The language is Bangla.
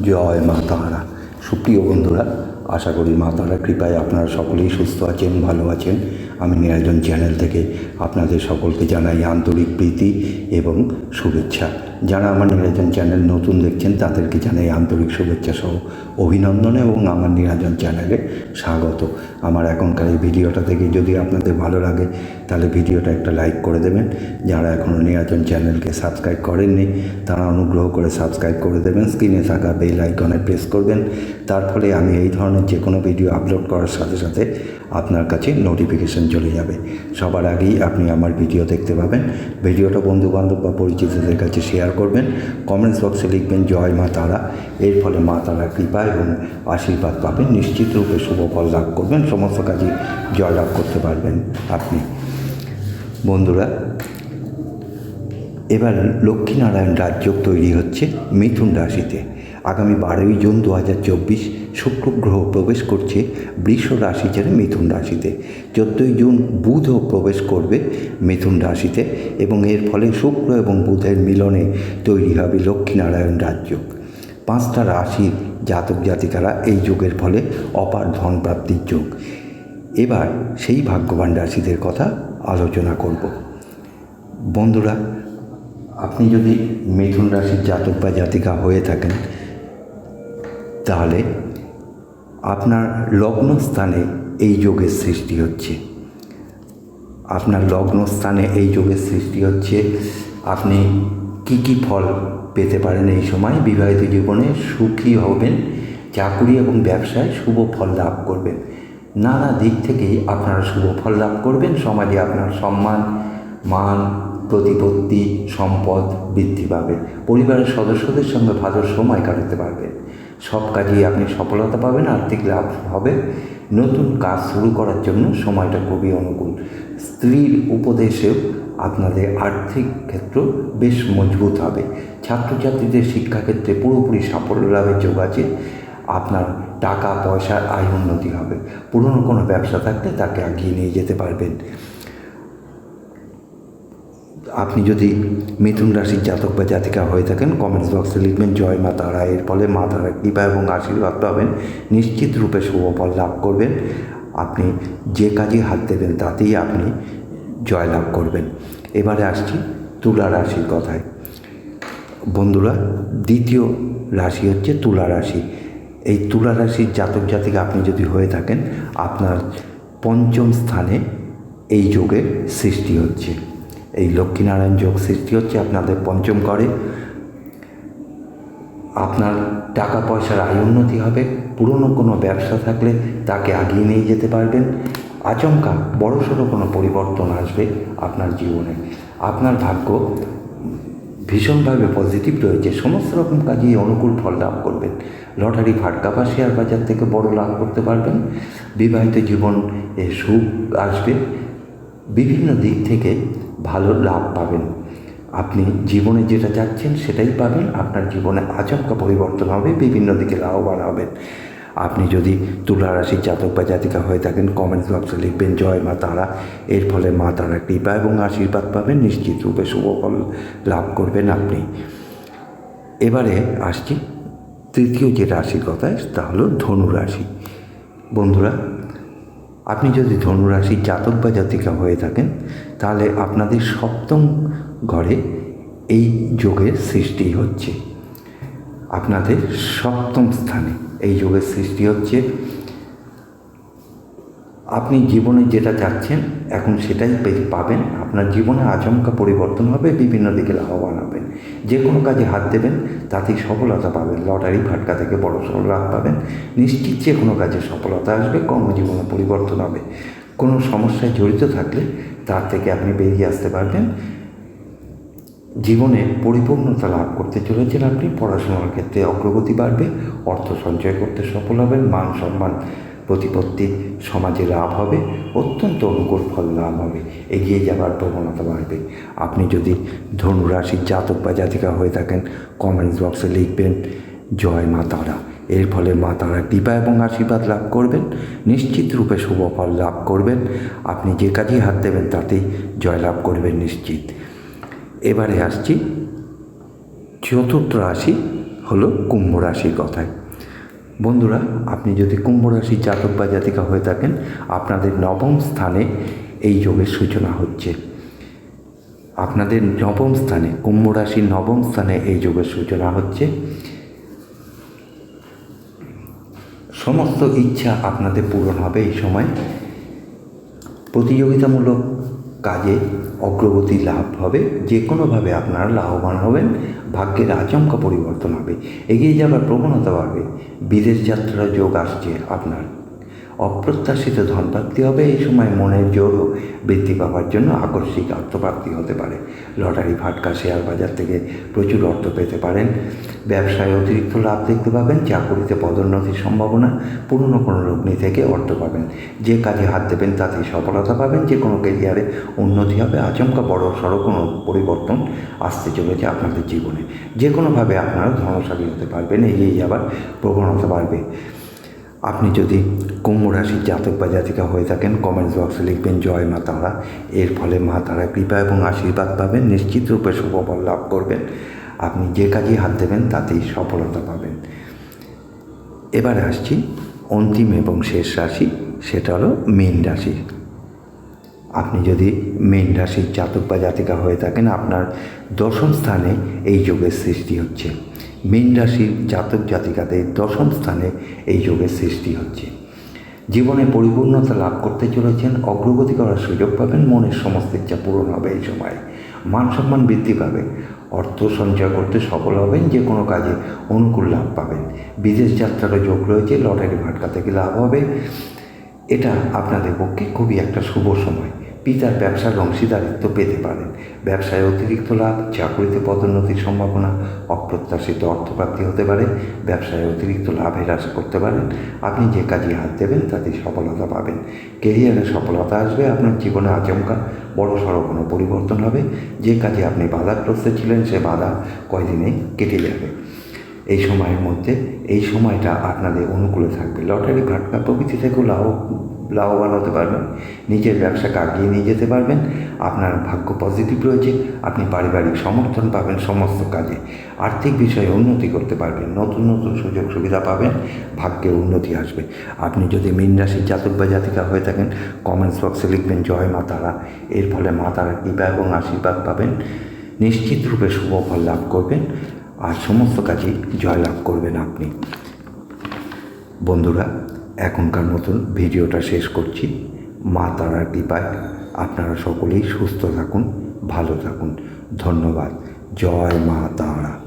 জয় মা তারা। সুপ্রিয় বন্ধুরা, আশা করি মা তারা কৃপায় আপনারা সকলেই সুস্থ আছেন, ভালো আছেন। আমি নিরঞ্জন চ্যানেল থেকে আপনাদের সকলকে জানাই আন্তরিক প্রীতি এবং শুভেচ্ছা। যারা আমার নিরাজন চ্যানেল নতুন দেখছেন, তাদেরকে জানাই আন্তরিক শুভেচ্ছা সহ অভিনন্দন এবং আমার নিরাজন চ্যানেলে স্বাগত। আমার এখনকার এই ভিডিওটা থেকে যদি আপনাদের ভালো লাগে, তাহলে ভিডিওটা একটা লাইক করে দেবেন। যারা এখনও নিরাজন চ্যানেলকে সাবস্ক্রাইব করেননি, তারা অনুগ্রহ করে সাবস্ক্রাইব করে দেবেন। স্ক্রিনে থাকা বেল আইকনে প্রেস করবেন। তার ফলে আমি এই ধরনের যে কোনো ভিডিও আপলোড করার সাথে সাথে আপনার কাছে নোটিফিকেশন চলে যাবে। সবার আগেই আপনি আমার ভিডিও দেখতে পাবেন। ভিডিওটা বন্ধুবান্ধব বা পরিচিতদের কাছে শেয়ার করবেন। কমেন্টস বক্সে লিখবেন, জয় মা তারা। এর ফলে মা তারা কৃপা এবং আশীর্বাদ পাবেন। নিশ্চিত রূপে শুভ ফল লাভ করবেন। সমস্ত কাজে জয় লাভ করতে পারবেন আপনি। বন্ধুরা, এবার লক্ষ্মীনারায়ণ রাজযোগ তৈরি হচ্ছে মিথুন রাশিতে। আগামী বারোই জুন দু হাজার চব্বিশ শুক্র গ্রহ প্রবেশ করছে বৃষ রাশি ছেড়ে মিথুন রাশিতে। চোদ্দোই জুন বুধও প্রবেশ করবে মিথুন রাশিতে এবং এর ফলে শুক্র এবং বুধের মিলনে তৈরি হবে লক্ষ্মীনারায়ণ রাজযোগ পাঁচটা রাশির জাতক জাতিকারা এই যুগের ফলে অপার ধন প্রাপ্তির যুগ। এবার সেই ভাগ্যবান রাশিদের কথা আলোচনা করব। বন্ধুরা, আপনি যদি মিথুন রাশির জাতক বা জাতিকা হয়ে থাকেন, তাহলে আপনার লগ্ন স্থানে এই যোগের সৃষ্টি হচ্ছে। আপনার লগ্ন স্থানে এই যোগের সৃষ্টি হচ্ছে। আপনি কি কি ফল পেতে পারেন এই সময়? বিবাহিত জীবনে সুখী হবেন, চাকুরি এবং ব্যবসায় শুভ ফল লাভ করবেন। নানা দিক থেকেই আপনারা শুভ ফল লাভ করবেন। সমাজে আপনার সম্মান, মান, প্রতিপত্তি, সম্পদ বৃদ্ধি পাবে। পরিবারের সদস্যদের সঙ্গে ভালো সময় কাটাতে পারবেন। সব কাজেই আপনি সফলতা পাবেন, আর্থিক লাভ হবে। নতুন কাজ শুরু করার জন্য সময়টা খুবই অনুকূল। স্ত্রীর উপদেশেও আপনাদের আর্থিক ক্ষেত্র বেশ মজবুত হবে। ছাত্রছাত্রীদের শিক্ষাক্ষেত্রে পুরোপুরি সাফল্য লাভের যোগ আছে। আপনার টাকা পয়সার আয় উন্নতি হবে। পুরনো কোনো ব্যবসা থাকলে তাকে এগিয়ে নিয়ে যেতে পারবেন। আপনি যদি মিথুন রাশির জাতক বা জাতিকা হয়ে থাকেন কমেন্টস বক্সে লিখবেন, জয় মা তারা এর ফলে মা তারা কৃপা এবং আশীর্বাদ পাবেন। নিশ্চিত রূপে শুভ ফল লাভ করবেন। আপনি যে কাজে হাত দেবেন, তাতেই আপনি জয় লাভ করবেন। এবারে আসছি তুলা রাশির কথায়। বন্ধুরা, দ্বিতীয় রাশি হচ্ছে তুলা রাশি। এই তুলা রাশির জাতক জাতিকা আপনি যদি হয়ে থাকেন, আপনার পঞ্চম স্থানে এই যোগের সৃষ্টি হচ্ছে। এই লক্ষ্মীনারায়ণ যোগ সৃষ্টি হচ্ছে, আপনাদের পঞ্চম ঘরে আপনার টাকা পয়সার আয় উন্নতি হবে, পুরনো কোনো ব্যবসা থাকলে তাকে আগিয়ে নিয়ে যেতে পারবেন। আচমকা বড়সড় কোনো পরিবর্তন আসবে আপনার জীবনে। আপনার ভাগ্য ভীষণভাবে পজিটিভ রয়েছে, সমস্ত রকম কাজেই অনুকূল ফল লাভ করবেন। লটারি ফাটকা বা শেয়ার বাজার থেকে বড় লাভ করতে পারবেন। বিবাহিত জীবন এ সুখ আসবে। বিভিন্ন দিক থেকে ভালো লাভ পাবেন। আপনি জীবনে যেটা চাচ্ছেন সেটাই পাবেন, আপনার জীবনে আচমকা পরিবর্তন হবে, বিভিন্ন দিকে লাভবান হবেন। আপনি যদি তুলা রাশির জাতক বা জাতিকা হয়ে থাকেন কমেন্টস বক্সে লিখবেন, জয় মা তারা। এর ফলে মা তারা কৃপা এবং আশীর্বাদ পাবেন, নিশ্চিত রূপে শুভ ফল লাভ করবেন আপনি। এবারে আসছি তৃতীয় যে রাশির কথায়, তা হলো ধনু রাশি। বন্ধুরা আপনি যদি ধনুরাশির জাতক বা জাতিকা হয়ে থাকেন, তাহলে আপনাদের সপ্তম ঘরে এই যোগের সৃষ্টি হচ্ছে। আপনাদের সপ্তম স্থানে এই যোগের সৃষ্টি হচ্ছে আপনি জীবনে যেটা চাচ্ছেন, এখন সেটাই পাবেন। আপনার জীবনে আচমকা পরিবর্তন হবে, বিভিন্ন দিকে লাভবান হবেন। যে কোনো কাজে হাত দেবেন, তাতেই সফলতা পাবেন। লটারি ফাটকা থেকে বড় সড় লাভ পাবেন। নিশ্চিত যে কোনো কাজে সফলতা আসবে, কর্মজীবনে পরিবর্তন হবে। কোনো সমস্যায় জড়িত থাকলে তার থেকে আপনি বেরিয়ে আসতে পারবেন। জীবনে পরিপূর্ণতা লাভ করতে চলেছেন আপনি। পড়াশোনার ক্ষেত্রে অগ্রগতি বাড়বে, অর্থ সঞ্চয় করতে সফল হবেন, মান সম্মান প্রতিপত্তি, সমাজে লাভ হবে, অত্যন্ত অনুকূল ফল লাভ হবে। এগিয়ে যাবার প্রবণতা বাড়বে। আপনি যদি ধনুরাশির জাতক বা জাতিকা হয়ে থাকেন কমেন্টস বক্সে লিখবেন, জয় মা তারা। এর ফলে মা তারা কৃপা এবং আশীর্বাদ লাভ করবেন, নিশ্চিত রূপে শুভ ফল লাভ করবেন। আপনি যে কাজেই হাত দেবেন, তাতেই জয় লাভ করবেন নিশ্চিত। এবারে আসছি, চতুর্থ রাশি হলো কুম্ভ রাশির কথায়। বন্ধুরা, আপনি যদি কুম্ভ রাশির জাতক বা জাতিকা হয়ে থাকেন, আপনাদের নবম স্থানে এই যোগের সূচনা হচ্ছে। আপনাদের নবম স্থানে, কুম্ভ রাশির নবম স্থানে এই যোগের সূচনা হচ্ছে। সমস্ত ইচ্ছা আপনাদের পূরণ হবে এই সময়। প্রতিযোগিতামূলক কাজে অগ্রগতি লাভ হবে, যে কোনোভাবে আপনারা লাভবান হবেন, ভাগ্যের আচমকা পরিবর্তন হবে, এগিয়ে যাবার প্রবণতা বাড়বে, বিদেশ যাত্রার যোগ আসছে আপনার। অপ্রত্যাশিত ধনপ্রাপ্তি হবে। এই সময় মনের জোরও বৃদ্ধি পাওয়ার জন্য আকস্মিক অর্থপ্রাপ্তি হতে পারে। লটারি, ফাটকা, শেয়ার বাজার থেকে প্রচুর অর্থ পেতে পারেন। ব্যবসায় অতিরিক্ত লাভ দেখতে পাবেন। চাকরিতে পদোন্নতির সম্ভাবনা। পুরনো কোনো লগ্নি থেকে অর্থ পাবেন। যে কাজে হাত দেবেন তাতে সফলতা পাবেন। যে কোনো ক্যারিয়ারে উন্নতি হবে। আচমকা বড় সড়ো কোনো পরিবর্তন আসতে চলেছে আপনাদের জীবনে। যে কোনোভাবে আপনারা ধনশালী হতে পারবেন। এগিয়ে যাবার প্রবণতা বাড়বে। আপনি যদি কুম্ভ রাশির জাতক বা জাতিকা হয়ে থাকেন কমেন্টস বক্সে লিখবেন, জয় মা তারা। এর ফলে মা তারা কৃপা এবং আশীর্বাদ পাবেন, নিশ্চিত রূপে শুভফল লাভ করবেন। আপনি যে কাজে হাত দেবেন, তাতেই সফলতা পাবেন। এবারে আসছি অন্তিম এবং শেষ রাশি, সেটা হলো মীন রাশি। আপনি যদি মীন রাশির জাতক বা জাতিকা হয়ে থাকেন, আপনার দশম স্থানে এই যোগের সৃষ্টি হচ্ছে। মীন রাশির জাতক জাতিকাদের দশম স্থানে এই যোগের সৃষ্টি হচ্ছে। জীবনে পরিপূর্ণতা লাভ করতে চলেছেন, অগ্রগতি করার সুযোগ পাবেন মনের সমস্ত ইচ্ছা পূরণ হবে এই সময়। মান সম্মান বৃদ্ধি পাবে, অর্থ সঞ্চয় করতে সফল হবেন, যে কোনো কাজে অনুকূল লাভ পাবেন। বিদেশ যাত্রারও যোগ রয়েছে লটারি ভাটকা থেকে লাভ হবে। এটা আপনাদের পক্ষে খুবই একটা শুভ সময়। পিতার ব্যবসার অংশীদারিত্ব পেতে পারেন। ব্যবসায় অতিরিক্ত লাভ, চাকরিতে পদোন্নতির সম্ভাবনা, অপ্রত্যাশিত অর্থপ্রাপ্তি হতে পারে, ব্যবসায় অতিরিক্ত লাভের আশা করতে পারেন। আপনি যে কাজে হাত দেবেন, তাতে সফলতা পাবেন। কেরিয়ারে সফলতা আসবে, আপনার জীবনে আচমকা বড় সড়ো কোনো পরিবর্তন হবে। যে কাজে আপনি বাধাগ্রস্ত ছিলেন, সে বাধা কয়দিনেই কেটে যাবে। এই সময়ের মধ্যে, এই সময়টা আপনাদের অনুকূলে থাকবে। লটারি ভাটকা প্রভৃতি থেকেও লাভ, লাভবান হতে পারবেন। নিজের ব্যবসাকে আগিয়ে নিয়ে যেতে পারবেন। আপনার ভাগ্য পজিটিভ রয়েছে। আপনি পারিবারিক সমর্থন পাবেন সমস্ত কাজে। আর্থিক বিষয়ে উন্নতি করতে পারবেন। নতুন নতুন সুযোগ সুবিধা পাবেন। ভাগ্যে উন্নতি আসবে। আপনি যদি মীন রাশির জাতক বা জাতিকা হয়ে থাকেন কমেন্টস বক্সে লিখবেন, জয় মা তারা। এর ফলে মা তারা কৃপা এবং আশীর্বাদ পাবেন। নিশ্চিত রূপে শুভ ফল লাভ করবেন। আর সমস্ত কাজে জয়লাভ করবেন আপনি। বন্ধুরা, এখনকার মতন ভিডিওটা শেষ করছি। মা তারার কৃপায় আপনারা সকলেই সুস্থ থাকুন, ভালো থাকুন। ধন্যবাদ। জয় মা তারা।